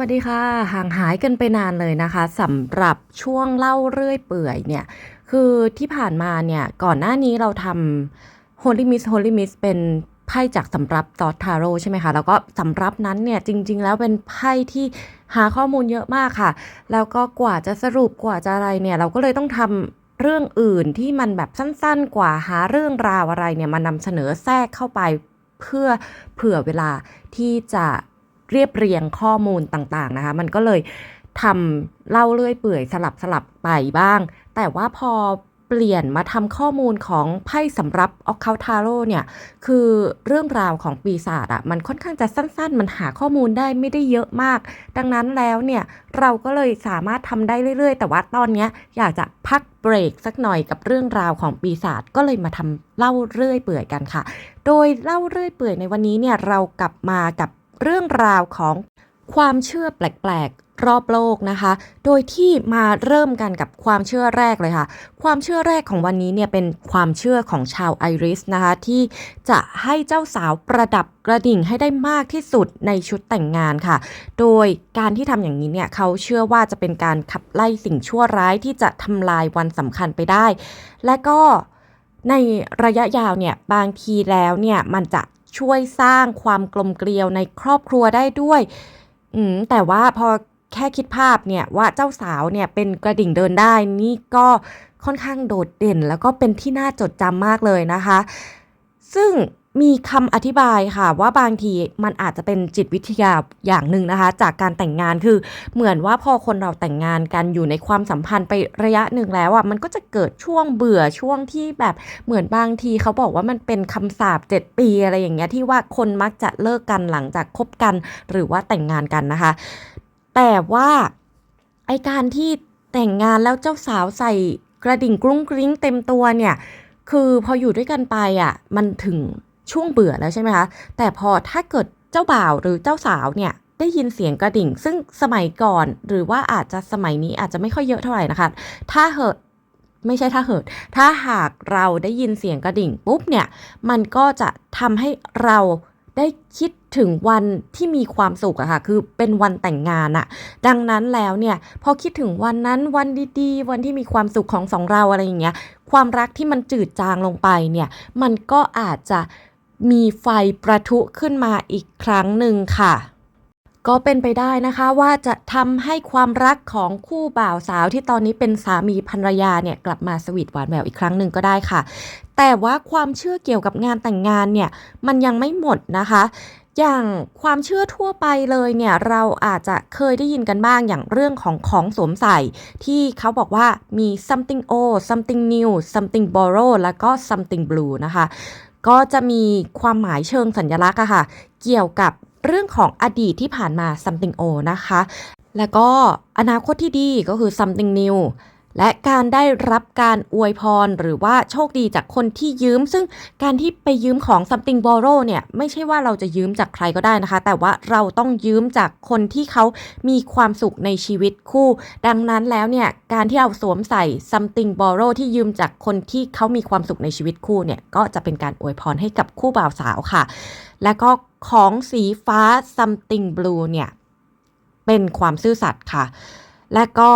วัสดีค่ะ ห่างหายกันไปนานเลยนะคะสำหรับช่วงเล่าเรื่อยเปื่อยเนี่ย คือที่ผ่านมาเนี่ย ก่อนหน้านี้เราทำ Holy Miss Holy Miss เป็นไพ่จากสำรับซอสทาโร่ใช่ไหมคะ แล้วก็สำรับนั้นเนี่ย จริง ๆ แล้วเป็นไพ่ที่หาข้อมูลเยอะมากค่ะ แล้วก็กว่าจะสรุปกว่าจะอะไรเนี่ย เราก็เลยต้องทำเรื่องอื่นที่มันแบบสั้นๆ กว่าหาเรื่องราวอะไรเนี่ยมานำเสนอแทรกเข้าไปเพื่อเผื่อเวลาที่จะ เรียบเรียงข้อมูลต่างๆนะคะ มันก็เลยทำเล่าเรื่อยเปื่อยสลับสลับไปบ้าง แต่ว่าพอเปลี่ยนมาทำข้อมูลของไพ่สำรับออคเคาทาโร่เนี่ย คือเรื่องราวของปีศาจอะมันค่อนข้างจะสั้นๆ มันหาข้อมูลได้ไม่ได้เยอะมาก ดังนั้นแล้วเนี่ยเราก็เลยสามารถทำได้เรื่อยๆ แต่ว่าตอนเนี้ยอยากจะพักเบรกสักหน่อยกับเรื่องราวของปีศาจก็เลยมาทำเล่าเรื่อยเปื่อยกันค่ะ โดยเล่าเรื่อยเปื่อยในวันนี้เนี่ยเรากลับมากับ เรื่องราวของความเชื่อแปลกๆ รอบโลกนะคะ โดยที่มาเริ่มกันกับความเชื่อแรกเลยค่ะ ความเชื่อแรกของวันนี้เนี่ยเป็นความเชื่อของชาวไอริสนะคะ ที่จะให้เจ้าสาวประดับกระดิ่งให้ได้มากที่สุดในชุดแต่งงานค่ะ โดยการที่ทำอย่างนี้เนี่ยเขาเชื่อว่าจะเป็นการขับไล่สิ่งชั่วร้ายที่จะทำลายวันสำคัญไปได้ และก็ในระยะยาวเนี่ยบางทีแล้วเนี่ยมันจะ ช่วยสร้างความกลมเกลียวในครอบครัวได้ด้วยอืแต่ว่าพอแค่คิดภาพเนี่ยว่าเจ้าสาวเนี่ยเป็นกระดิ่งเดินได้ นี่ก็ค่อนข้างโดดเด่น แล้วก็เป็นที่น่าจดจำมากเลยนะคะ ซึ่ง มีคำอธิบายค่ะว่าบางทีมันอาจจะเป็นจิตวิทยาอย่างหนึ่งนะคะ จากการแต่งงานคือเหมือนว่าพอคนเราแต่งงานกันอยู่ในความสัมพันธ์ไประยะหนึ่งแล้วอะมันก็จะเกิดช่วงเบื่อช่วงที่แบบเหมือนบางทีเขาบอกว่ามันเป็นคำสาปเจ็ดปีอะไรอย่างเงี้ยที่ว่าคนมักจะเลิกกันหลังจากคบกันหรือว่าแต่งงานกันนะคะ แต่ว่าไอการที่แต่งงานแล้วเจ้าสาวใส่กระดิ่งกรุ้งกริ้งเต็มตัวเนี่ยคือพออยู่ด้วยกันไปอะมันถึง ช่วงเบื่อแล้วใช่ไหมคะ แต่พอถ้าเกิดเจ้าบ่าวหรือเจ้าสาวเนี่ยได้ยินเสียงกระดิ่ง ซึ่งสมัยก่อนหรือว่าอาจจะสมัยนี้อาจจะไม่ค่อยเยอะเท่าไหร่นะคะ ถ้าเหอะไม่ใช่ถ้าเหิด ถ้าหากเราได้ยินเสียงกระดิ่งปุ๊บเนี่ย มันก็จะทำให้เราได้คิดถึงวันที่มีความสุขอะค่ะ คือเป็นวันแต่งงานอะดังนั้นแล้วเนี่ย พอคิดถึงวันนั้นวันดีๆ วันที่มีความสุขของสองเราอะไรอย่างเงี้ย ความรักที่มันจืดจางลงไปเนี่ย มันก็อาจจะ มีไฟประทุขึ้นมาอีกครั้งหนึ่งค่ะ ก็เป็นไปได้นะคะว่าจะทำให้ความรักของคู่บ่าวสาวที่ตอนนี้เป็นสามีภรรยาเนี่ยกลับมาสวีทหวานแหววอีกครั้งหนึ่งก็ได้ค่ะ แต่ว่าความเชื่อเกี่ยวกับงานแต่งงานเนี่ยมันยังไม่หมดนะคะอย่างความเชื่อทั่วไปเลยเนี่ยเราอาจจะเคยได้ยินกันบ้างอย่างเรื่องของของสวมใส่ ที่เขาบอกว่ามี something old something new something borrow แล้วก็ something blue นะคะ ก็จะมีความหมายเชิงสัญลักษณ์อะค่ะ เกี่ยวกับเรื่องของอดีตที่ผ่านมา something old นะคะ แล้วก็อนาคตที่ดีก็คือ something new และการได้รับการอวยพรหรือว่าโชคดีจากคนที่ยืม ซึ่งการที่ไปยืมของ something borrow เนี่ยไม่ใช่ว่าเราจะยืมจากใครก็ได้นะคะ แต่ว่าเราต้องยืมจากคนที่เขามีความสุขในชีวิตคู่ ดังนั้นแล้วเนี่ยการที่เราสวมใส่ something borrow ที่ยืมจากคนที่เขามีความสุขในชีวิตคู่เนี่ยก็จะเป็นการอวยพรให้กับคู่บ่าวสาวค่ะ แล้วก็ของสีฟ้า something blue เนี่ยเป็นความซื่อสัตย์ค่ะ และก็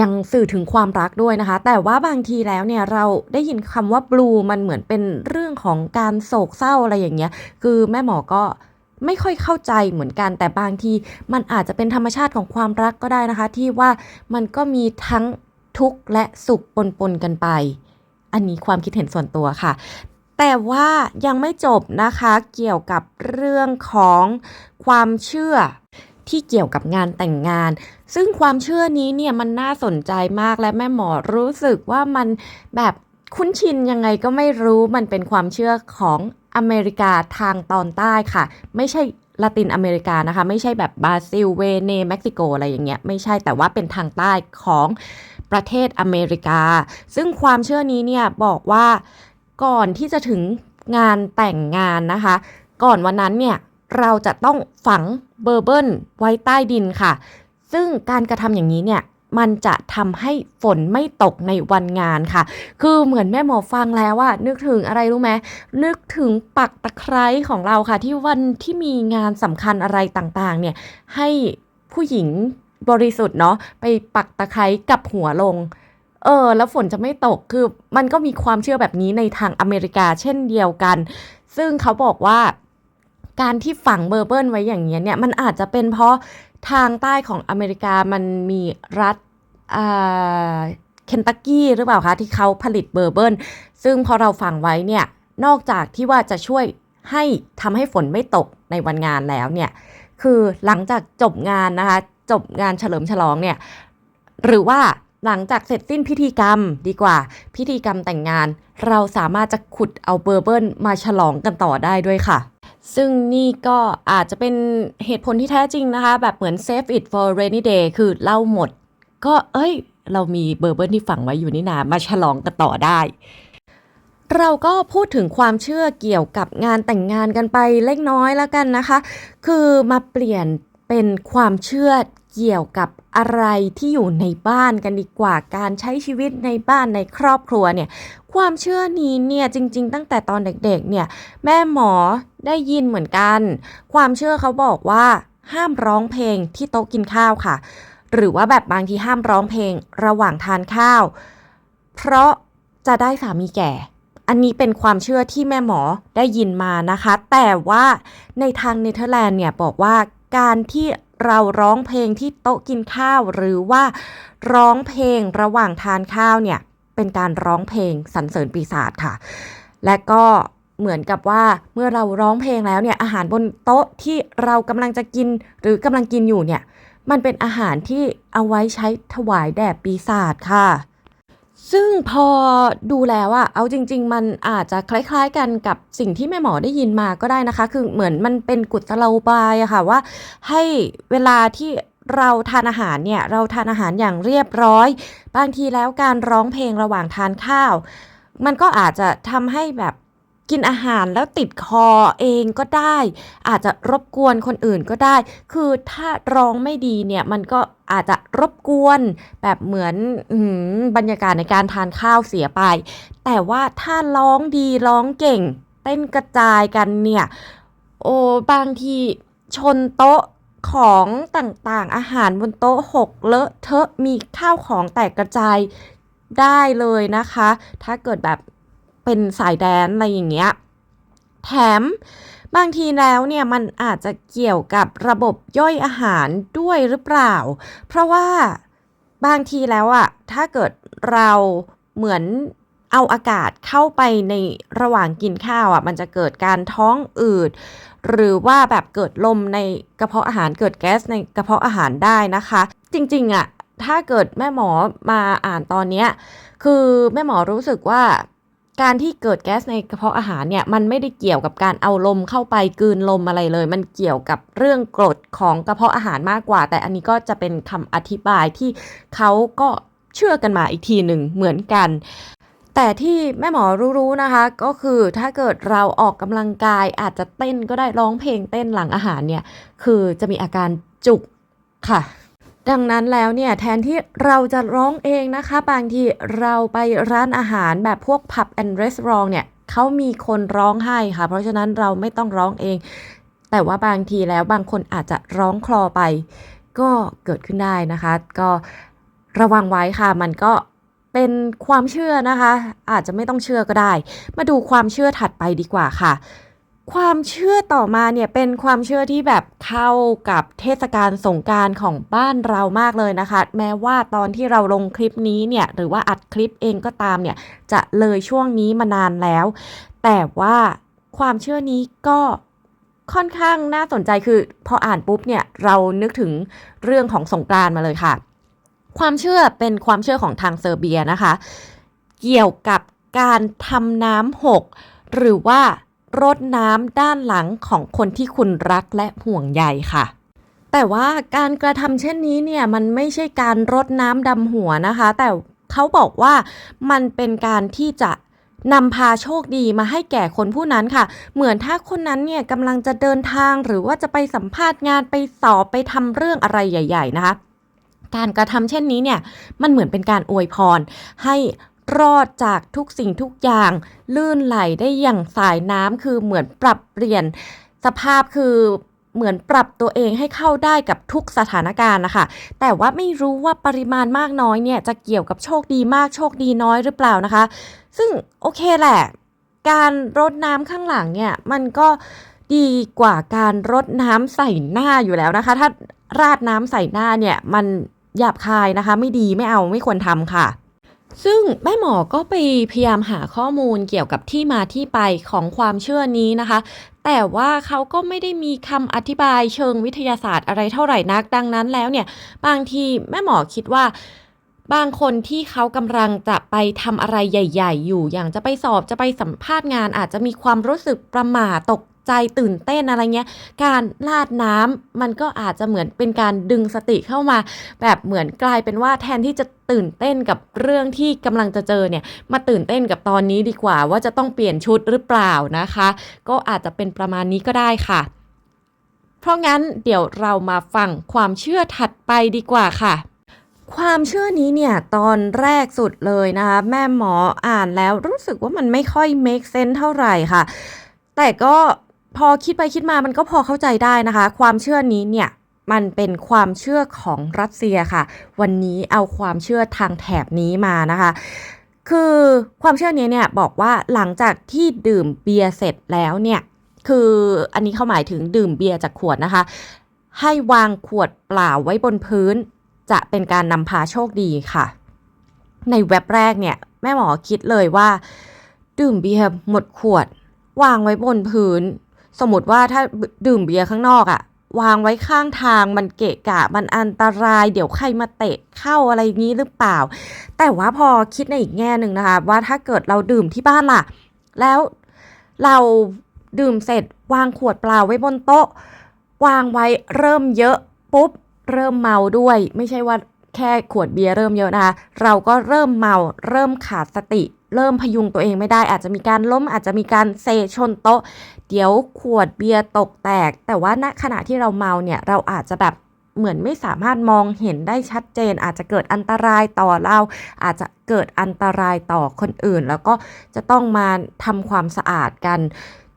ยังสื่อถึงความรักด้วยนะคะ แต่ว่าบางทีแล้วเนี่ยเราได้ยินคำว่า blue มันเหมือนเป็นเรื่องของการโศกเศร้าอะไรอย่างเงี้ย คือแม่หมอก็ไม่ค่อยเข้าใจเหมือนกันแต่บางทีมันอาจจะเป็นธรรมชาติของความรักก็ได้นะคะ ที่ว่ามันก็มีทั้งทุกข์และสุขปนปนๆกันไป อันนี้ความคิดเห็นส่วนตัวค่ะ แต่ว่ายังไม่จบนะคะเกี่ยวกับเรื่องของความเชื่อ ที่เกี่ยวกับงานแต่งงาน ซึ่งความเชื่อนี้เนี่ยมันน่าสนใจมากและแม่หมอรู้สึกว่ามันแบบคุ้นชินยังไงก็ไม่รู้มันเป็นความเชื่อของอเมริกาทางตอนใต้ค่ะ ไม่ใช่ละตินอเมริกานะคะ ไม่ใช่แบบบราซิลเวเนเม็กซิโกอะไรอย่างเงี้ยไม่ใช่แต่ว่าเป็นทางใต้ของประเทศอเมริกา ซึ่งความเชื่อนี้เนี่ยบอกว่าก่อนที่จะถึงงานแต่งงานนะคะ ก่อนวันนั้นเนี่ย เราจะต้องฝังเบอร์เบิลไว้ใต้ดินค่ะ ซึ่งการกระทำอย่างนี้เนี่ยมันจะทำให้ฝนไม่ตกในวันงานค่ะ คือเหมือนแม่หมอฟังแล้วว่า นึกถึงอะไรรู้ไหมนึกถึงปักตะไคร้ของเราค่ะ ที่วันที่มีงานสำคัญอะไรต่างๆ เนี่ย ให้ผู้หญิงบริสุทธิ์เนาะไปปักตะไคร้กับหัวลง เออ แล้วฝนจะไม่ตกคือมันก็มีความเชื่อแบบนี้ในทางอเมริกาเช่นเดียวกัน ซึ่งเขาบอกว่า การที่ฝังเบอร์เบิลไว้อย่างเงี้ยเนี่ยมันอาจจะเป็นเพราะทางใต้ของอเมริกามันมีรัฐอ่าเคนตักกี้หรือเปล่าคะ ที่เขาผลิตเบอร์เบิลซึ่งพอเราฝังไว้เนี่ยนอกจากที่ว่าจะช่วยให้ทำให้ฝนไม่ตกในวันงานแล้วเนี่ยคือหลังจากจบงานนะคะ จบงานเฉลิมฉลองเนี่ยหรือว่าหลังจากเสร็จสิ้นพิธีกรรมดีกว่า พิธีกรรมแต่งงาน เราสามารถจะขุดเอาเบอร์เบิลมาฉลองกันต่อได้ด้วยค่ะ ซึ่งนี่ก็อาจจะเป็นเหตุผลที่แท้จริงนะคะ แบบเหมือน save it for rainy day คือเล่าหมด ก็เอ้ย เรามีเบอร์เบิลที่ฝังไว้อยู่นี่นามาฉลองกันต่อได้ เราก็พูดถึงความเชื่อเกี่ยวกับงานแต่งงานกันไปเล็กน้อยแล้วกันนะคะ คือมาเปลี่ยนเป็นความเชื่อเกี่ยวกับอะไรที่อยู่ในบ้านกันดีกว่าการใช้ชีวิตในบ้านในครอบครัวเนี่ยความเชื่อนี้เนี่ยจริง ๆ ตั้งแต่ตอนเด็กๆเนี่ยแม่หมอ ได้ยินเหมือนกัน ความเชื่อเขาบอกว่า ห้ามร้องเพลงที่โต๊ะกินข้าวค่ะ หรือว่าแบบบางทีห้ามร้องเพลงระหว่างทานข้าว เพราะจะได้สามีแก่ อันนี้เป็นความเชื่อที่แม่หมอได้ยินมานะคะ แต่ว่าในทางเนเธอร์แลนด์เนี่ยบอกว่าการที่เราร้องเพลงที่โต๊ะกินข้าว หรือว่าร้องเพลงระหว่างทานข้าวเนี่ยเป็นการร้องเพลงสรรเสริญปีศาจค่ะ และก็ เหมือนกับว่าเมื่อเราร้องเพลงแล้วเนี่ยอาหารบนโต๊ะที่เรากำลังจะกินหรือกำลังกินอยู่เนี่ยมันเป็นอาหารที่เอาไว้ใช้ถวายแด่ปีศาจค่ะ ซึ่งพอดูแล้วอะเอาจริง ๆ มันอาจจะคล้าย ๆ กันกับสิ่งที่แม่หมอได้ยินมาก็ได้นะคะ คือเหมือนมันเป็นกุศโลบายอะค่ะว่าให้เวลาที่เราทานอาหารเนี่ยเราทานอาหารอย่างเรียบร้อย บางทีแล้วการร้องเพลงระหว่างทานข้าว มันก็อาจจะทำให้แบบ กินอาหารแล้วติดคอเองก็ได้ อาจจะรบกวนคนอื่นก็ได้ คือถ้าร้องไม่ดีเนี่ยมันก็อาจจะรบกวนแบบเหมือนอบรรยากาศในการทานข้าวเสียไป แต่ว่าถ้าร้องดีร้องเก่ง เต้นกระจายกันเนี่ย โอ้บางทีชนโต๊ะของต่างๆ อาหารบนโต๊ะหกเลอะเทอะมีข้าวของแตกกระจายได้เลยนะคะ ถ้าเกิดแบบ เป็นสายแดนอะไรอย่างเงี้ย แถมบางทีแล้วเนี่ยมันอาจจะเกี่ยวกับระบบย่อยอาหารด้วยหรือเปล่า เพราะว่าบางทีแล้วอะถ้าเกิดเราเหมือนเอาอากาศเข้าไปในระหว่างกินข้าวอะมันจะเกิดการท้องอืด หรือว่าแบบเกิดลมในกระเพาะอาหารเกิดแก๊สในกระเพาะอาหารได้นะคะ จริงๆอะถ้าเกิดแม่หมอมาอ่านตอนเนี้ยคือแม่หมอรู้สึกว่า การที่เกิดแก๊สในกระเพาะอาหารเนี่ยมันไม่ได้เกี่ยวกับการเอาลมเข้าไปกืนลมอะไรเลย มันเกี่ยวกับเรื่องกรดของกระเพาะอาหารมากกว่า แต่อันนี้ก็จะเป็นคำอธิบายที่เขาก็เชื่อกันมาอีกทีหนึ่งเหมือนกัน แต่ที่แม่หมอรู้ๆนะคะ ก็คือถ้าเกิดเราออกกำลังกายอาจจะเต้นก็ได้ร้องเพลงเต้นหลังอาหารเนี่ย คือจะมีอาการจุกค่ะ ดังนั้นแล้วเนี่ยแทนที่เราจะร้องเองนะคะ บางทีเราไปร้านอาหารแบบพวก pub and restaurant เนี่ยเขามีคนร้องให้ค่ะ เพราะฉะนั้นเราไม่ต้องร้องเอง แต่ว่าบางทีแล้วบางคนอาจจะร้องคลอไป ก็เกิดขึ้นได้นะคะ ก็ระวังไว้ค่ะ มันก็เป็นความเชื่อนะคะ อาจจะไม่ต้องเชื่อก็ได้ มาดูความเชื่อถัดไปดีกว่าค่ะ ความเชื่อต่อมาเนี่ยเป็นความเชื่อที่แบบเข้ากับเทศกาลสงการของบ้านเรามากเลยนะคะ แม้ว่าตอนที่เราลงคลิปนี้เนี่ยหรือว่าอัดคลิปเองก็ตามเนี่ยจะเลยช่วงนี้มานานแล้ว แต่ว่าความเชื่อนี้ก็ค่อนข้างน่าสนใจคือพออ่านปุ๊บเนี่ยเรานึกถึงเรื่องของสงกานต์มาเลยค่ะ ความเชื่อเป็นความเชื่อของทางเซอร์เบียนะคะ เกี่ยวกับการทำน้ำหก หรือว่า รดน้ำด้านหลังของคนที่คุณรักและห่วงใยค่ะ แต่ว่าการกระทำเช่นนี้เนี่ยมันไม่ใช่การรดน้ำดำหัวนะคะ แต่เขาบอกว่ามันเป็นการที่จะนำพาโชคดีมาให้แก่คนผู้นั้นค่ะ เหมือนถ้าคนนั้นเนี่ยกำลังจะเดินทางหรือว่าจะไปสัมภาษณ์งานไปสอบไปทำเรื่องอะไรใหญ่ ๆ นะคะ การกระทำเช่นนี้เนี่ยมันเหมือนเป็นการอวยพรให้ รอดจากทุกสิ่งทุกอย่าง ลื่นไหลได้อย่างสายน้ำคือเหมือนปรับเปลี่ยนสภาพคือเหมือนปรับตัวเองให้เข้าได้กับทุกสถานการณ์นะคะ แต่ว่าไม่รู้ว่าปริมาณมากน้อยเนี่ยจะเกี่ยวกับโชคดีมากโชคดีน้อยหรือเปล่านะคะ ซึ่งโอเคแหละ การรดน้ำข้างหลังเนี่ยมันก็ดีกว่าการรดน้ำใส่หน้าอยู่แล้วนะคะ ถ้าราดน้ำใส่หน้าเนี่ยมันหยาบคายนะคะ ไม่ดีไม่เอาไม่ควรทำค่ะ ซึ่งแม่หมอก็ไปพยายามหาข้อมูลเกี่ยวกับที่มาที่ไปของความเชื่อนี้นะคะ แต่ว่าเขาก็ไม่ได้มีคำอธิบายเชิงวิทยาศาสตร์อะไรเท่าไหร่นัก ดังนั้นแล้วเนี่ย บางทีแม่หมอคิดว่าบางคนที่เขากำลังจะไปทำอะไรใหญ่ ๆ อยู่ อย่างจะไปสอบจะไปสัมภาษณ์งาน อาจจะมีความรู้สึกประหม่าตก ใจตื่นเต้นอะไรเงี้ย การลาดน้ำมันก็อาจจะเหมือนเป็นการดึงสติเข้ามา แบบเหมือนกลายเป็นว่าแทนที่จะตื่นเต้นกับเรื่องที่กำลังจะเจอเนี่ย มาตื่นเต้นกับตอนนี้ดีกว่า ว่าจะต้องเปลี่ยนชุดหรือเปล่านะคะ ก็อาจจะเป็นประมาณนี้ก็ได้ค่ะ เพราะงั้นเดี๋ยวเรามาฟังความเชื่อถัดไปดีกว่าค่ะความเชื่อนี้เนี่ย ตอนแรกสุดเลยนะคะ แม่หมออ่านแล้วรู้สึกว่ามันไม่ค่อย make sense เท่าไหร่ค่ะ แต่ก็ พอคิดไปคิดมามันก็พอเข้าใจได้นะคะ ความเชื่อนี้เนี่ยมันเป็นความเชื่อของรัสเซียค่ะ วันนี้เอาความเชื่อทางแถบนี้มานะคะ คือความเชื่อนี้เนี่ยบอกว่าหลังจากที่ดื่มเบียร์เสร็จแล้วเนี่ยคืออันนี้เขาหมายถึงดื่มเบียร์จากขวดนะคะ ให้วางขวดเปล่าไว้บนพื้น จะเป็นการนำพาโชคดีค่ะ ในเว็บแรกเนี่ยแม่หมอคิดเลยว่า ดื่มเบียร์หมดขวด วางไว้บนพื้น สมมติว่าถ้าดื่มเบียร์ข้างนอกอะวางไว้ข้างทางมันเกะกะ มันอันตราย เดี๋ยวใครมาเตะเข้าอะไรนี้หรือเปล่า แต่ว่าพอคิดในอีกแง่หนึ่งนะคะ ว่าถ้าเกิดเราดื่มที่บ้านล่ะ แล้วเราดื่มเสร็จวางขวดเปล่าไว้บนโต๊ะ วางไว้เริ่มเยอะปุ๊บเริ่มเมาด้วย ไม่ใช่ว่าแค่ขวดเบียร์เริ่มเยอะนะคะเราก็เริ่มเมาเริ่มขาดสติ เริ่มพยุงตัวเองไม่ได้ อาจจะมีการล้มอาจจะมีการเซชนโต๊ะ เดี๋ยวขวดเบียร์ตกแตก แต่ว่าณขณะที่เราเมาเนี่ยเราอาจจะแบบเหมือนไม่สามารถมองเห็นได้ชัดเจน อาจจะเกิดอันตรายต่อเรา อาจจะเกิดอันตรายต่อคนอื่น แล้วก็จะต้องมาทำความสะอาดกัน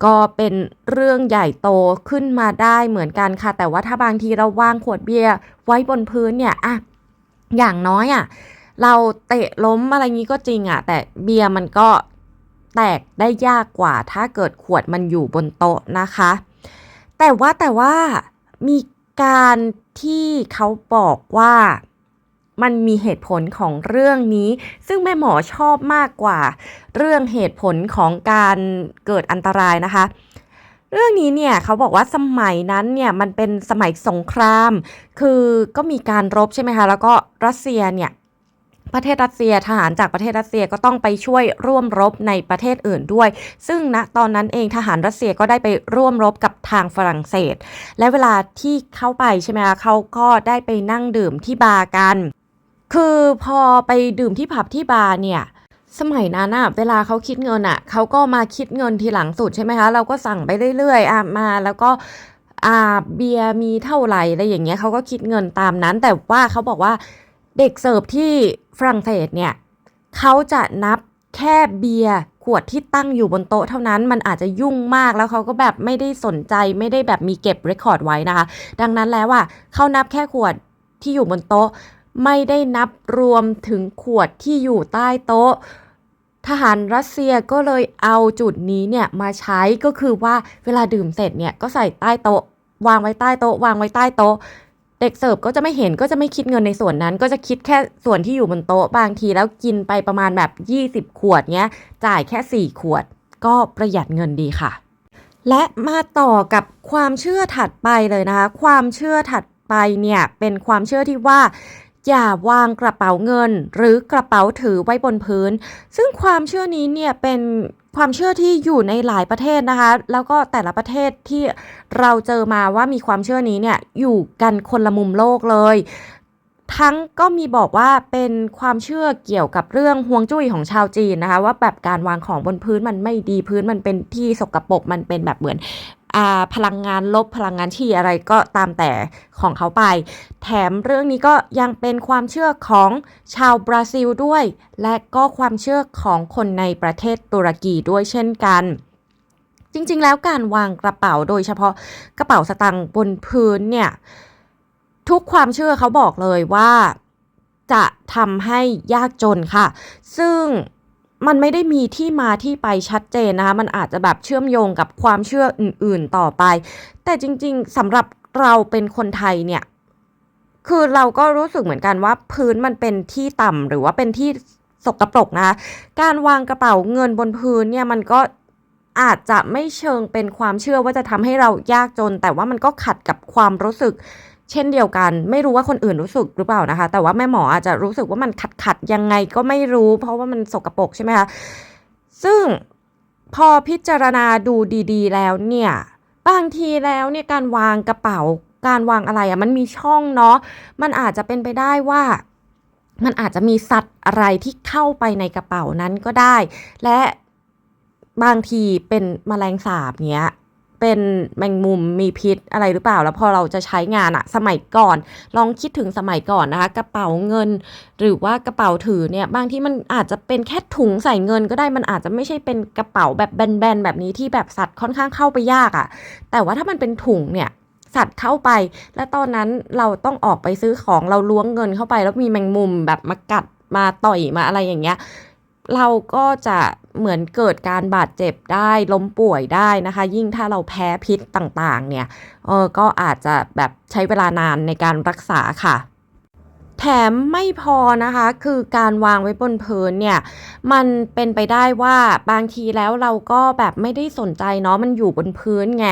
ก็เป็นเรื่องใหญ่โตขึ้นมาได้เหมือนกันค่ะ แต่ว่าถ้าบางทีเราวางขวดเบียร์ไว้บนพื้นเนี่ยอะอย่างน้อยอะ เราเตะล้มอะไรงี้ก็จริงอะแต่เบียร์มันก็แตกได้ยากกว่า ถ้าเกิดขวดมันอยู่บนโต๊ะนะคะ แต่ว่าแต่ว่ามีการที่เขาบอกว่ามันมีเหตุผลของเรื่องนี้ ซึ่งแม่หมอชอบมากกว่า เรื่องเหตุผลของการเกิดอันตรายนะคะ เรื่องนี้เนี่ยเขาบอกว่าสมัยนั้นเนี่ยมันเป็นสมัยสงคราม คือก็มีการรบใช่ไหมคะ แล้วก็รัสเซียเนี่ย ประเทศรัสเซียทหารจากประเทศรัสเซียก็ต้องไปช่วยร่วมรบในประเทศอื่นด้วย ซึ่งณตอนนั้นเองทหารรัสเซียก็ได้ไปร่วมรบกับทางฝรั่งเศส และเวลาที่เข้าไปใช่ไหมคะเขาก็ได้ไปนั่งดื่มที่บาร์กัน คือพอไปดื่มที่ผับที่บาร์เนี่ยสมัยนั้นอะเวลาเขาคิดเงินอะเขาก็มาคิดเงินทีหลังสุดใช่ไหมคะ เราก็สั่งไปเรื่อยๆอะมาแล้วก็อาเบียร์มีเท่าไหร่อะไรอย่างเงี้ยเขาก็คิดเงินตามนั้น แต่ว่าเขาบอกว่าเด็กเสิร์ฟที่ ฝรั่งเศสเนี่ยเขาจะนับแค่เบียร์ขวดที่ตั้งอยู่บนโต๊ะเท่านั้นมันอาจจะยุ่งมากแล้วเขาก็แบบไม่ได้สนใจไม่ได้แบบมีเก็บเรคคอร์ดไว้นะคะ ดังนั้นแล้วอะเขานับแค่ขวดที่อยู่บนโต๊ะ ไม่ได้นับรวมถึงขวดที่อยู่ใต้โต๊ะ ทหารรัสเซียก็เลยเอาจุดนี้เนี่ยมาใช้ก็คือว่าเวลาดื่มเสร็จเนี่ยก็ใส่ใต้โต๊ะ วางไว้ใต้โต๊ะ วางไว้ใต้โต๊ะ เด็กเสิร์ฟก็จะไม่เห็นก็จะไม่คิดเงินในส่วนนั้น ก็จะคิดแค่ส่วนที่อยู่บนโต๊ะบางที แล้วกินไปประมาณแบบ 20 ขวดเนี้ย จ่ายแค่ 4 ขวด ก็ประหยัดเงินดีค่ะ และมาต่อกับความเชื่อถัดไปเลยนะคะ ความเชื่อถัดไปเนี่ยเป็นความเชื่อที่ว่าอย่าวางกระเป๋าเงินหรือกระเป๋าถือไว้บนพื้น ซึ่งความเชื่อนี้เนี่ยเป็น ความเชื่อที่อยู่ในหลายประเทศนะคะ แล้วก็แต่ละประเทศที่เราเจอมาว่ามีความเชื่อนี้เนี่ยอยู่กันคนละมุมโลกเลย ทั้งก็มีบอกว่าเป็นความเชื่อเกี่ยวกับเรื่องฮวงจุ้ยของชาวจีนนะคะ ว่าแบบการวางของบนพื้นมันไม่ดีพื้นมันเป็นที่สกปรกมันเป็นแบบเหมือน พลังงานลบพลังงานที่อะไรก็ตามแต่ของเขาไป แถมเรื่องนี้ก็ยังเป็นความเชื่อของชาวบราซิลด้วย และก็ความเชื่อของคนในประเทศตุรกีด้วยเช่นกันจริงๆ แล้วการวางกระเป๋าโดยเฉพาะกระเป๋าสตางค์บนพื้นเนี่ย ทุกความเชื่อเขาบอกเลยว่าจะทำให้ยากจนค่ะ ซึ่ง มันไม่ได้มีที่มาที่ไปชัดเจนนะคะ มันอาจจะแบบเชื่อมโยงกับความเชื่ออื่น ๆต่อไป แต่จริง ๆสำหรับเราเป็นคนไทยเนี่ย คือเราก็รู้สึกเหมือนกันว่าพื้นมันเป็นที่ต่ำหรือว่าเป็นที่สกปรกนะคะการวางกระเป๋าเงินบนพื้นเนี่ยมันก็อาจจะไม่เชิงเป็นความเชื่อว่าจะทำให้เรายากจน แต่ว่ามันก็ขัดกับความรู้สึก เช่นเดียวกัน ไม่รู้ว่าคนอื่นรู้สึกหรือเปล่านะคะ แต่ว่าแม่หมออาจจะรู้สึกว่ามันขัดขัดยังไงก็ไม่รู้ เพราะว่ามันสกปรกใช่ไหมคะซึ่งพอพิจารณาดูดีๆ แล้วเนี่ยบางทีแล้วเนี่ยการวางกระเป๋าการวางอะไรอะมันมีช่องเนาะมันอาจจะเป็นไปได้ว่ามันอาจจะมีสัตว์อะไรที่เข้าไปในกระเป๋านั้นก็ได้ และบางทีเป็นแมลงสาบเนี้ย เป็นแมงมุมมีพิษอะไรหรือเปล่า แล้วพอเราจะใช้งานอะสมัยก่อน ลองคิดถึงสมัยก่อนนะคะ กระเป๋าเงิน หรือว่ากระเป๋าถือเนี่ยบางที่มันอาจจะเป็นแค่ถุงใส่เงินก็ได้มันอาจจะไม่ใช่เป็นกระเป๋าแบบแบนๆแบบนี้ที่แบบสัตว์ค่อนข้างเข้าไปยากอะแต่ว่าถ้ามันเป็นถุงเนี่ยสัตว์เข้าไป และตอนนั้นเราต้องออกไปซื้อของเราล้วงเงินเข้าไป แล้วมีแมงมุมแบบมากัดมาต่อยมาอะไรอย่างเงี้ย เราก็จะ เหมือนเกิดการบาดเจ็บได้ล้มป่วยได้นะคะ ยิ่งถ้าเราแพ้พิษต่างๆ เนี่ยเออก็อาจจะแบบใช้เวลานานในการรักษาค่ะแถมไม่พอนะคะคือการวางไว้บนพื้นเนี่ยมันเป็นไปได้ว่าบางทีแล้วเราก็แบบไม่ได้สนใจเนาะมันอยู่บนพื้นไง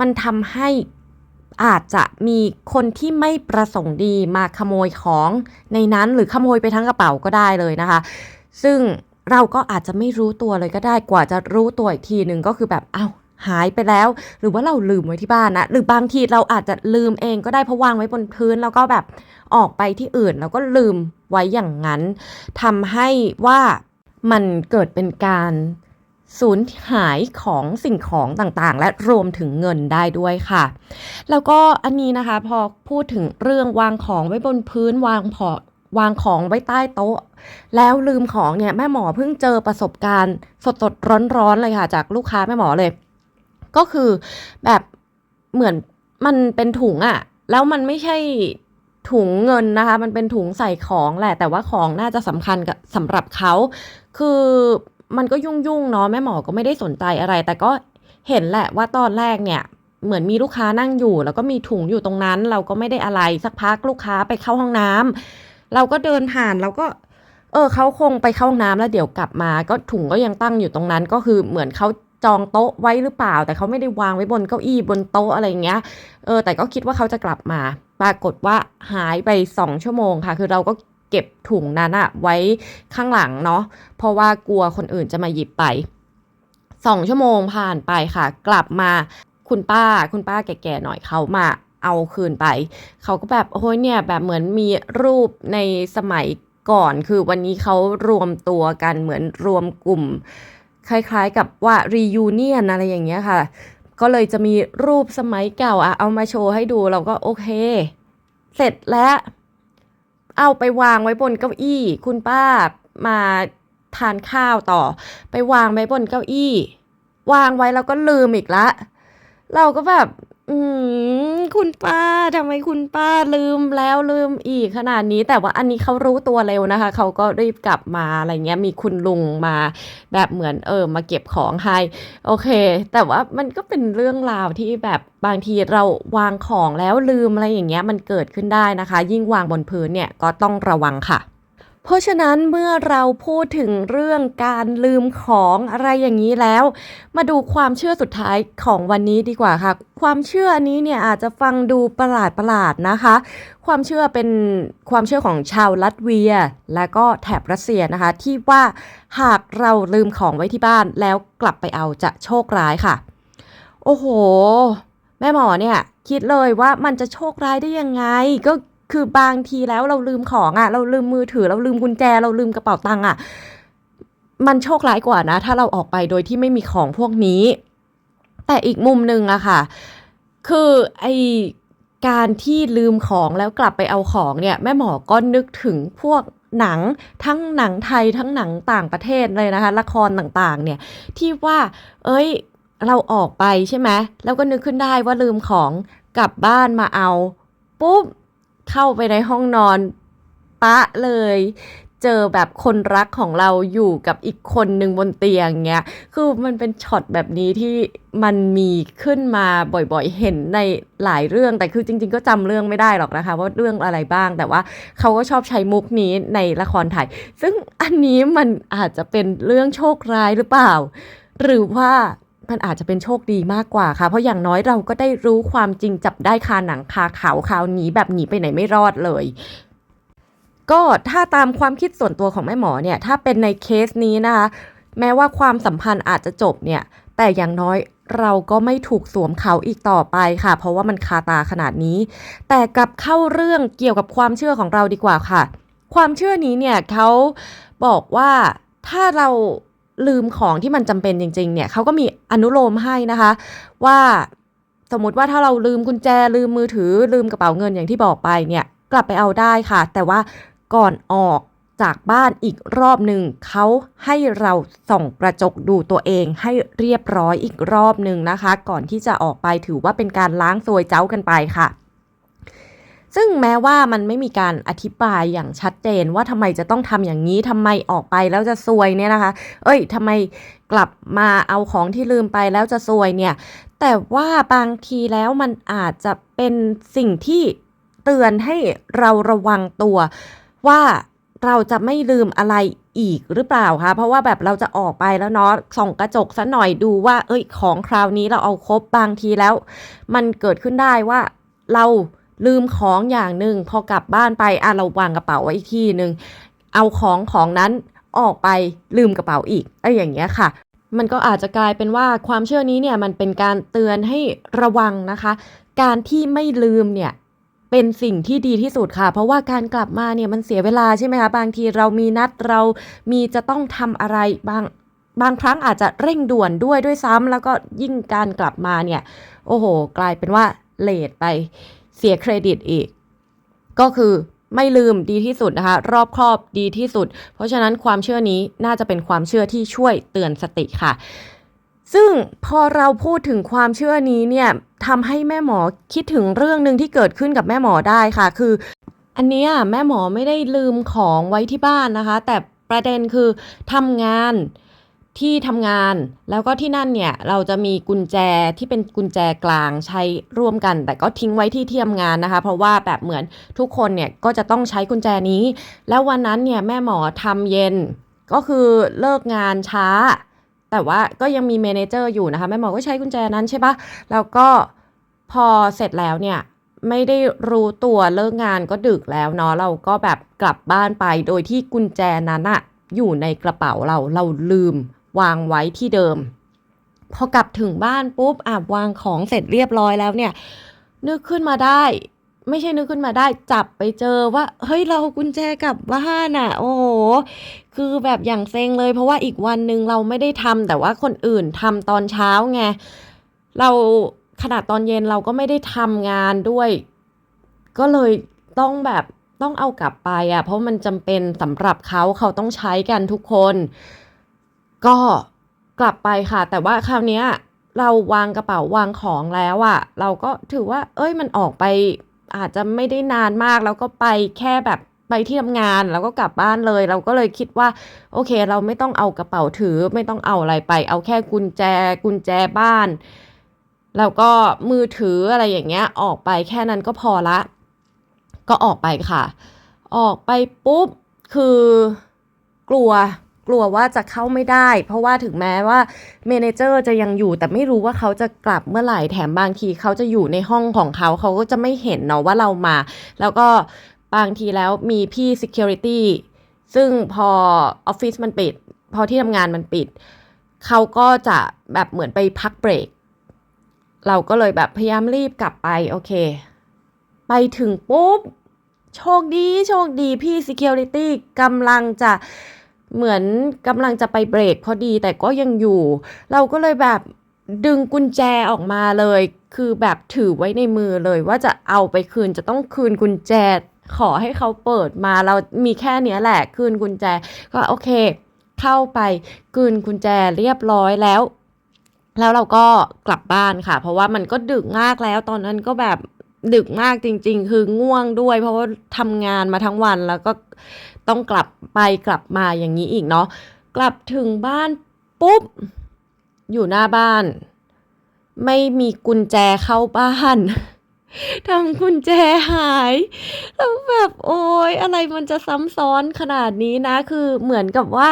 มันทำให้อาจจะมีคนที่ไม่ประสงค์ดีมาขโมยของในนั้นหรือขโมยไปทั้งกระเป๋าก็ได้เลยนะคะ ซึ่ง เราก็อาจจะไม่รู้ตัวเลยก็ได้กว่าจะรู้ตัวอีกทีหนึ่งก็คือแบบอ้าวหายไปแล้ว หรือว่าเราลืมไว้ที่บ้านนะ หรือบางทีเราอาจจะลืมเองก็ได้เพราะวางไว้บนพื้น แล้วก็แบบออกไปที่อื่น แล้วก็ลืมไว้อย่างนั้นทำให้ว่ามันเกิดเป็นการสูญหายของสิ่งของต่างๆ และรวมถึงเงินได้ด้วยค่ะ แล้วก็อันนี้นะคะพอพูดถึงเรื่องวางของไว้บนพื้นวางพอ วางของไว้ใต้โต๊ะ แล้วลืมของเนี่ยแม่หมอเพิ่งเจอประสบการณ์สดสดร้อนร้อนๆเลยค่ะ จากลูกค้าแม่หมอเลย ก็คือแบบเหมือนมันเป็นถุงอะแล้วมันไม่ใช่ถุงเงินนะคะ มันเป็นถุงใส่ของแหละ แต่ว่าของน่าจะสำคัญกับสำหรับเขา คือมันก็ยุ่งๆเนาะแม่หมอก็ไม่ได้สนใจอะไร แต่ก็เห็นแหละว่าตอนแรกเนี่ยเหมือนมีลูกค้านั่งอยู่ แล้วก็มีถุงอยู่ตรงนั้น เราก็ไม่ได้อะไรสักพักลูกค้าไปเข้าห้องน้ำ เราก็เดินผ่านเราก็ เออเขาคงไปเข้าห้องน้ำแล้วเดี๋ยวกลับมา ก็ถุงก็ยังตั้งอยู่ตรงนั้น ก็คือเหมือนเขาจองโต๊ะไว้หรือเปล่า แต่เขาไม่ได้วางไว้บนเก้าอี้บนโต๊ะอะไรอย่างเงี้ย เออ แต่ก็คิดว่าเขาจะกลับมา ปรากฏว่าหายไปสองชั่วโมงค่ะ คือเราก็เก็บถุงนั้นอะไว้ข้างหลังเนาะ เพราะว่ากลัวคนอื่นจะมาหยิบไปสองชั่วโมงผ่านไปค่ะ กลับมาคุณป้าคุณป้าแก่ๆหน่อยเขามา เอาคืนไป เขาก็แบบโอ้ยเนี่ยแบบเหมือนมีรูปในสมัยก่อนคือวันนี้เขารวมตัวกันเหมือนรวมกลุ่ม คล้ายๆกับว่า reunion อะไรอย่างเงี้ยค่ะ ก็เลยจะมีรูปสมัยเก่าอะเอามาโชว์ให้ดูเราก็โอเค เสร็จแล้วเอาไปวางไว้บนเก้าอี้ คุณป้ามาทานข้าวต่อ ไปวางไว้บนเก้าอี้ วางไว้แล้วก็ลืมอีกละ เราก็แบบ อืม คุณป้าทำไมคุณป้าลืมแล้วลืมอีกขนาดนี้ แต่ว่าอันนี้เขารู้ตัวเร็วนะคะ เขาก็รีบกลับมาอะไรเงี้ย มีคุณลุงมา แบบเหมือนเออมาเก็บของให้ โอเค แต่ว่ามันก็เป็นเรื่องราวที่แบบบางทีเราวางของแล้วลืมอะไรอย่างเงี้ย มันเกิดขึ้นได้นะคะ ยิ่งวางบนพื้นเนี่ยก็ต้องระวังค่ะ เพราะฉะนั้นเมื่อเราพูดถึงเรื่องการลืมของอะไรอย่างนี้แล้ว มาดูความเชื่อสุดท้ายของวันนี้ดีกว่าค่ะ ความเชื่อนี้เนี่ยอาจจะฟังดูประหลาดประหลาดนะคะ ความเชื่อเป็นความเชื่อของชาวลัตเวีย และก็แถบรัสเซียนะคะ ที่ว่าหากเราลืมของไว้ที่บ้านแล้วกลับไปเอาจะโชคร้ายค่ะ โอ้โห แม่หมอเนี่ยคิดเลยว่ามันจะโชคร้ายได้ยังไง ก็ คือบางทีแล้วเราลืมของอะ่ะ เราลืมมือถือ เราลืมกุญแจ เราลืมกระเป๋าตังค์อะ มันโชคร้ายกว่านะ ถ้าเราออกไปโดยที่ไม่มีของพวกนี้ แต่อีกมุมหนึ่งอะค่ะ คือไอการที่ลืมของแล้วกลับไปเอาของเนี่ย แม่หมอก็นึกถึงพวกหนังทั้งหนังไทยทั้งหนังต่างประเทศเลยนะคะ ละครต่างๆ เนี่ย ที่ว่า เอ้ยเราออกไปใช่ไหมแล้วก็นึกขึ้นได้ว่าลืมของกลับบ้านมาเอา ปุ๊บ เข้าไปในห้องนอนปะเลย เจอแบบคนรักของเราอยู่กับอีกคนหนึ่งบนเตียงเงี้ยคือมันเป็นช็อตแบบนี้ที่มันมีขึ้นมาบ่อยๆเห็นในหลายเรื่อง แต่คือจริง ๆ ก็จำเรื่องไม่ได้หรอกนะคะว่าเรื่องอะไรบ้าง แต่ว่าเขาก็ชอบใช้มุกนี้ในละครไทยซึ่งอันนี้มันอาจจะเป็นเรื่องโชคร้ายหรือเปล่า หรือว่า มันอาจจะเป็นโชคดีมากกว่าค่ะ เพราะอย่างน้อยเราก็ได้รู้ความจริงจับได้คาหนังคาเขาคราวนี้แบบหนีไปไหนไม่รอดเลยก็ถ้าตามความคิดส่วนตัวของแม่หมอเนี่ย ถ้าเป็นในเคสนี้นะคะแม้ว่าความสัมพันธ์อาจจะจบเนี่ย แต่อย่างน้อยเราก็ไม่ถูกสวมเขาอีกต่อไปค่ะ เพราะว่ามันคาตาขนาดนี้ แต่กลับเข้าเรื่องเกี่ยวกับความเชื่อของเราดีกว่าค่ะ ความเชื่อนี้เนี่ยเขาบอกว่าถ้าเรา ลืมของที่มันจำเป็นจริง ๆ เนี่ยเขาก็มีอนุโลมให้นะคะ ว่าสมมติว่าถ้าเราลืมกุญแจลืมมือถือ ลืมกระเป๋าเงินอย่างที่บอกไปเนี่ยกลับไปเอาได้ค่ะ แต่ว่าก่อนออกจากบ้านอีกรอบหนึ่งเขาให้เราส่องกระจกดูตัวเองให้เรียบร้อยอีกรอบหนึ่งนะคะ ก่อนที่จะออกไปถือว่าเป็นการล้างซวยเจ้ากันไปค่ะ ซึ่งแม้ว่ามันไม่มีการอธิบายอย่างชัดเจนว่าทำไมจะต้องทำอย่างนี้ทำไมออกไปแล้วจะซวยเนี่ยนะคะ เอ้ยทำไมกลับมาเอาของที่ลืมไปแล้วจะซวยเนี่ย แต่ว่าบางทีแล้วมันอาจจะเป็นสิ่งที่เตือนให้เราระวังตัวว่าเราจะไม่ลืมอะไรอีกหรือเปล่าคะ เพราะว่าแบบเราจะออกไปแล้วเนาะส่องกระจกซะหน่อยดูว่า เอ้ยของคราวนี้เราเอาครบบางทีแล้ว มันเกิดขึ้นได้ว่าเรา ลืมของอย่างหนึ่งพอกลับบ้านไปอะเราวางกระเป๋าไว้อีกที่หนึ่งเอาของของนั้นออกไปลืมกระเป๋าอีกไอ้อย่างเงี้ยค่ะ มันก็อาจจะกลายเป็นว่าความเชื่อนี้เนี่ยมันเป็นการเตือนให้ระวังนะคะ การที่ไม่ลืมเนี่ยเป็นสิ่งที่ดีที่สุดค่ะ เพราะว่าการกลับมาเนี่ยมันเสียเวลาใช่ไหมคะบางทีเรามีนัดเรามีจะต้องทำอะไรบางบางครั้งอาจจะเร่งด่วนด้วยด้วยซ้ำแล้วก็ยิ่งการกลับมาเนี่ย โอ้โห กลายเป็นว่าเลทไป เสียเครดิตอีก ก็คือไม่ลืมดีที่สุดนะคะ รอบครอบดีที่สุด เพราะฉะนั้นความเชื่อนี้น่าจะเป็นความเชื่อที่ช่วยเตือนสติค่ะ ซึ่งพอเราพูดถึงความเชื่อนี้เนี่ยทำให้แม่หมอคิดถึงเรื่องหนึ่งที่เกิดขึ้นกับแม่หมอได้ค่ะ คือ อันนี้แม่หมอไม่ได้ลืมของไว้ที่บ้านนะคะ แต่ประเด็นคือทำงาน ที่ทำงานแล้วก็ที่นั่นเนี่ยเราจะมีกุญแจที่เป็นกุญแจกลางใช้ร่วมกัน แต่ก็ทิ้งไว้ที่ที่ทำงานนะคะ เพราะว่าแบบเหมือนทุกคนเนี่ยก็จะต้องใช้กุญแจนี้ แล้ววันนั้นเนี่ยแม่หมอทำเย็นก็คือเลิกงานช้า แต่ว่าก็ยังมีเมนเจอร์อยู่นะคะแม่หมอก็ใช้กุญแจนั้นใช่ปะแล้วก็พอเสร็จแล้วเนี่ยไม่ได้รู้ตัวเลิกงานก็ดึกแล้วเนาะเราก็แบบกลับบ้านไปโดยที่กุญแจนั้นอะอยู่ในกระเป๋าเราเราลืม วางไว้ที่เดิม พอกลับถึงบ้านปุ๊บอะวางของเสร็จเรียบร้อยแล้วเนี่ย นึกขึ้นมาได้ ไม่ใช่นึกขึ้นมาได้ จับไปเจอว่า เฮ้ยเรากุญแจกลับบ้านอะ โอ้โหคือแบบอย่างเซ็งเลย เพราะว่าอีกวันหนึ่งเราไม่ได้ทำแต่ว่าคนอื่นทำตอนเช้าไงเราขนาดตอนเย็นเราก็ไม่ได้ทำงานด้วย ก็เลยต้องแบบต้องเอากลับไปอะ เพราะมันจำเป็นสำหรับเขาเขาต้องใช้กันทุกคน ก็กลับไปค่ะ แต่ว่าคราวนี้เราวางกระเป๋าวางของแล้วอะเราก็ถือว่า เอ้ยมันออกไป อาจจะไม่ได้นานมาก แล้วก็ไปแค่แบบไปที่ทำงานแล้วก็กลับบ้านเลย เราก็เลยคิดว่า โอเค เราไม่ต้องเอากระเป๋าถือ ไม่ต้องเอาอะไรไป เอาแค่กุญแจ กุญแจบ้าน แล้วก็มือถืออะไรอย่างเงี้ย ออกไปแค่นั้นก็พอละ ก็ออกไปค่ะ ออกไปปุ๊บคือกลัว ลัวว่าจะเข้าไม่ได้ เพราะว่าถึงแม้ว่าเมนเจอร์จะยังอยู่ แต่ไม่รู้ว่าเขาจะกลับเมื่อไหร่แถมบางทีเขาจะอยู่ในห้องของเขาเขาก็จะไม่เห็นเนาะว่าเรามา แล้วก็บางทีแล้วมีพี่ security ซึ่งพอออฟฟิศมันปิด พอที่ทำงานมันปิด เขาก็จะแบบเหมือนไปพักเบรก เราก็เลยแบบพยายามรีบกลับไป โอเค ไปถึงปุ๊บ โชคดี โชคดีพี่ security กำลังจะ เหมือนกำลังจะไปเบรกพอดีแต่ก็ยังอยู่ เราก็เลยแบบดึงกุญแจออกมาเลย คือแบบถือไว้ในมือเลยว่าจะเอาไปคืนจะต้องคืนกุญแจ ขอให้เขาเปิดมาเรามีแค่เนี้ยแหละคืนกุญแจ ก็โอเค เข้าไปคืนกุญแจเรียบร้อยแล้ว แล้วเราก็กลับบ้านค่ะ เพราะว่ามันก็ดึกมากแล้วตอนนั้นก็แบบดึกมากจริง ๆ คือง่วงด้วย เพราะว่าทำงานมาทั้งวันแล้วก็ ต้องกลับไปกลับมาอย่างนี้อีกเนาะกลับถึงบ้านปุ๊บ อยู่หน้าบ้าน ไม่มีกุญแจเข้าบ้านทำกุญแจหายแล้วแบบโอ๊ยอะไรมันจะซ้ำซ้อนขนาดนี้นะ คือเหมือนกับว่า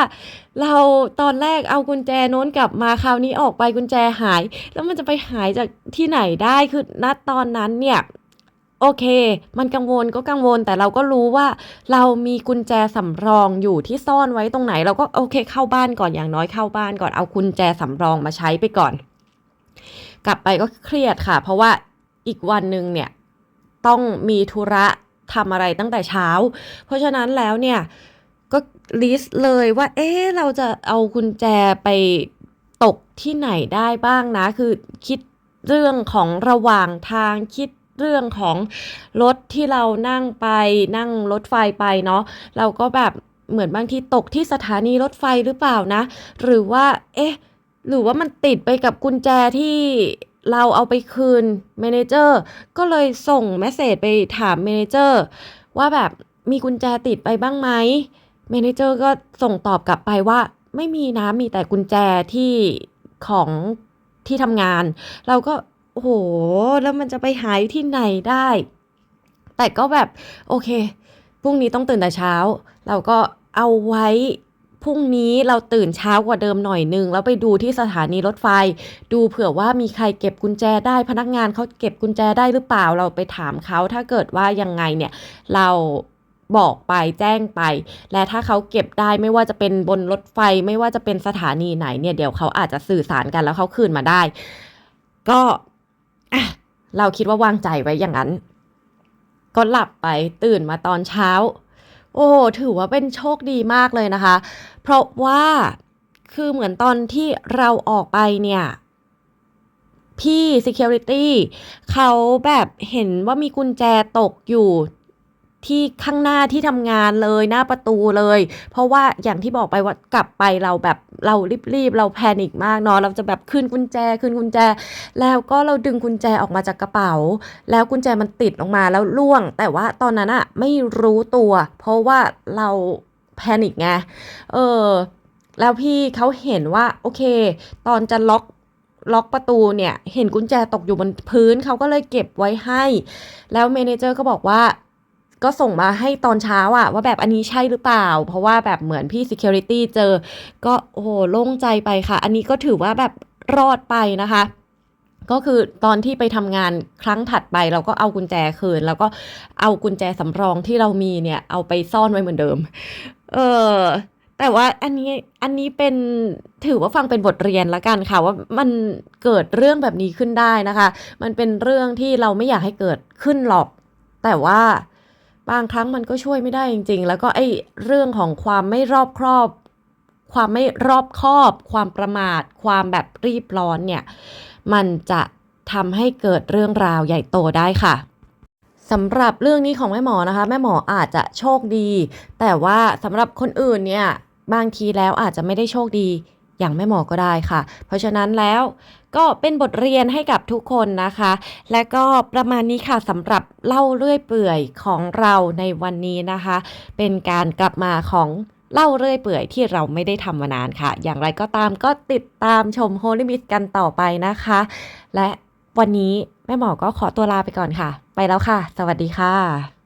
เราตอนแรกเอากุญแจโน้นกลับมาคราวนี้ออกไปกุญแจหาย แล้วมันจะไปหายจากที่ไหนได้คือณตอนนั้นเนี่ย โอเค มันกังวลก็กังวล แต่เราก็รู้ว่า เรามีกุญแจสำรองอยู่ที่ซ่อนไว้ตรงไหน เราก็โอเคเข้าบ้านก่อนอย่างน้อยเข้าบ้านก่อนเอากุญแจสำรองมาใช้ไปก่อน กลับไปก็เครียดค่ะ เพราะว่าอีกวันหนึ่งเนี่ยต้องมีธุระทำอะไรตั้งแต่เช้า เพราะฉะนั้นแล้วเนี่ยก็ลิสต์เลยว่า เอ๊ะเราจะเอากุญแจไปตกที่ไหนได้บ้างนะ คือคิดเรื่องของระหว่างทางคิด เรื่องของรถที่เรานั่งไปนั่งรถไฟไปเนาะเราก็แบบเหมือนบางทีตกที่สถานีรถไฟหรือเปล่านะ หรือว่า เอ๊ะ หรือว่ามันติดไปกับกุญแจที่เราเอาไปคืนเมเนเจอร์ก็เลยส่งเมสเซจไปถามเมเนเจอร์ว่าแบบมีกุญแจติดไปบ้างไหมเมเนเจอร์ก็ส่งตอบกลับไปว่าไม่มีนะมีแต่กุญแจที่ของที่ทำงาน เราก็ โอ้โห แล้วมันจะไปหายที่ไหนได้ แต่ก็แบบโอเค พรุ่งนี้ต้องตื่นแต่เช้า เราก็เอาไว้พรุ่งนี้เราตื่นเช้ากว่าเดิมหน่อยนึง แล้วไปดูที่สถานีรถไฟ ดูเผื่อว่ามีใครเก็บกุญแจได้พนักงานเขาเก็บกุญแจได้หรือเปล่าเราไปถามเขาถ้าเกิดว่ายังไงเนี่ย เราบอกไปแจ้งไป และถ้าเขาเก็บได้ไม่ว่าจะเป็นบนรถไฟไม่ว่าจะเป็นสถานีไหนเนี่ยเดี๋ยวเขาอาจจะสื่อสารกันแล้วเขาคืนมาได้ ก็ เราคิดว่าวางใจไว้อย่างนั้น ก็หลับไปตื่นมาตอนเช้า โอ้ถือว่าเป็นโชคดีมากเลยนะคะ เพราะว่าคือเหมือนตอนที่เราออกไปเนี่ยพี่ security เขาแบบเห็นว่ามีกุญแจตกอยู่ที่ข้างหน้าที่ทำงานเลยหน้าประตูเลย เพราะว่าอย่างที่บอกไปว่ากลับไปเราแบบ เรารีบๆเราแพนิคมากเนาะเราจะแบบขึ้นกุญแจขึ้นกุญแจ แล้วก็เราดึงกุญแจออกมาจากกระเป๋า แล้วกุญแจมันติดออกมาแล้วล่วง แต่ว่าตอนนั้นอะไม่รู้ตัว เพราะว่าเราแพนิคไงเออแล้วพี่เขาเห็นว่าโอเค ตอนจะล็อกล็อกประตูเนี่ย เห็นกุญแจตกอยู่บนพื้นเขาก็เลยเก็บไว้ให้ แล้วเมนเจอร์ก็บอกว่า ก็ส่งมาให้ตอนเช้าอะว่าแบบอันนี้ใช่หรือเปล่า เพราะว่าแบบเหมือนพี่ security เจอ ก็โอ้โหโล่งใจไปค่ะ อันนี้ก็ถือว่าแบบรอดไปนะคะก็คือตอนที่ไปทำงานครั้งถัดไปเราก็เอากุญแจคืน แล้วก็เอากุญแจสำรองที่เรามีเนี่ยเอาไปซ่อนไว้เหมือนเดิม เออแต่ว่าอันนี้อันนี้เป็นถือว่าฟังเป็นบทเรียนละกันค่ะ ว่ามันเกิดเรื่องแบบนี้ขึ้นได้นะคะ มันเป็นเรื่องที่เราไม่อยากให้เกิดขึ้นหรอก แต่ว่า บางครั้งมันก็ช่วยไม่ได้จริง ๆ แล้วก็ไอ้เรื่องของความไม่รอบครอบ ความไม่รอบคอบ ความประมาท ความแบบรีบร้อนเนี่ย มันจะทำให้เกิดเรื่องราวใหญ่โตได้ค่ะสำหรับเรื่องนี้ของแม่หมอนะคะ แม่หมออาจจะโชคดี แต่ว่าสำหรับคนอื่นเนี่ยบางทีแล้วอาจจะไม่ได้โชคดีอย่างแม่หมอก็ได้ค่ะ เพราะฉะนั้นแล้ว ก็เป็นบทเรียนให้กับทุกคนนะคะ และก็ประมาณนี้ค่ะสำหรับเล่าเรื่อยเปื่อยของเราในวันนี้นะคะ เป็นการกลับมาของเล่าเรื่อยเปื่อยที่เราไม่ได้ทำมานานค่ะ อย่างไรก็ตามก็ติดตามชม Holy Miss กันต่อไปนะคะ และวันนี้แม่หมอก็ขอตัวลาไปก่อนค่ะ ไปแล้วค่ะ สวัสดีค่ะ